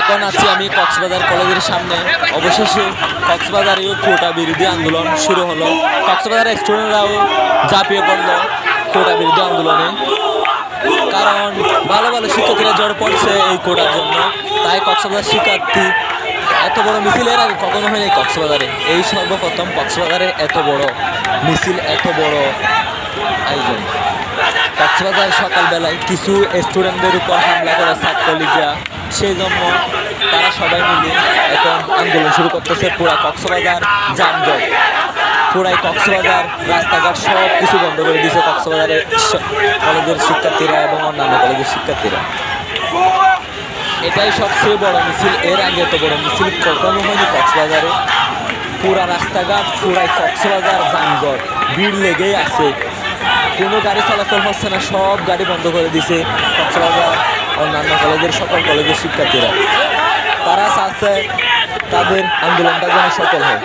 এখন আছি আমি কক্সবাজার কলেজের সামনে। অবশেষে কক্সবাজারেও কোটা বিরোধী আন্দোলন শুরু হলো। কক্সবাজারের স্টুডেন্টরাও ঝাঁপিয়ে পড়ল কোটা বিরোধী আন্দোলনে। কারণ ভালো ভালো শিক্ষার্থীরা জড় পড়ছে এই কোটার জন্য। তাই কক্সবাজার শিক্ষার্থী এত বড় মিছিল এর আগে কখনো হয়নি কক্সবাজারে। এই সর্বপ্রথম কক্সবাজারে এত বড় মিছিল, এত বড় আয়োজন। কক্সবাজার সকালবেলায় কিছু স্টুডেন্টদের উপর হামলা করে ছাত্রলীগরা। সেই জন্য তারা সবাই মিলে এখন আন্দোলন শুরু করতেছে পুরা কক্সবাজার যানজট। পুরাই কক্সবাজার, রাস্তাঘাট সব কিছু বন্ধ করে দিয়েছে কক্সবাজারের কলেজের শিক্ষার্থীরা এবং অন্যান্য কলেজের শিক্ষার্থীরা। এটাই সবচেয়ে বড় মিছিল, এর আগে তো বড় মিছিল কখনো হয়নি কক্সবাজারে। পুরা রাস্তাঘাট, পুরাই কক্সবাজার যানজট। ভিড় লেগেই আছে। কোনো গাড়ি চলাচল হচ্ছে না, সব গাড়ি বন্ধ করে দিছে। কক্সবাজার অন্যান্য কলেজের সকল কলেজের শিক্ষার্থীরা। তারা চাচ্ছে তাদের আন্দোলনটা যেন সফল হয়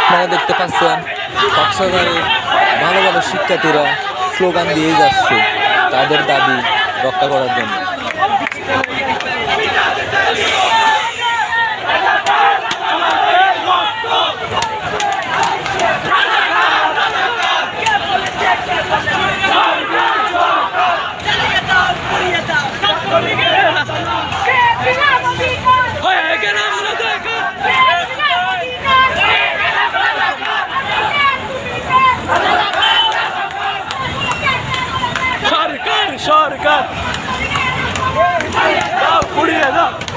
আপনারা দেখতে পাচ্ছেন, কক্সবাজারে ভালো ভালো শিক্ষার্থীরা স্লোগান দিয়ে যাচ্ছে তাদের দাবি রক্ষা করার জন্য। 福利远赠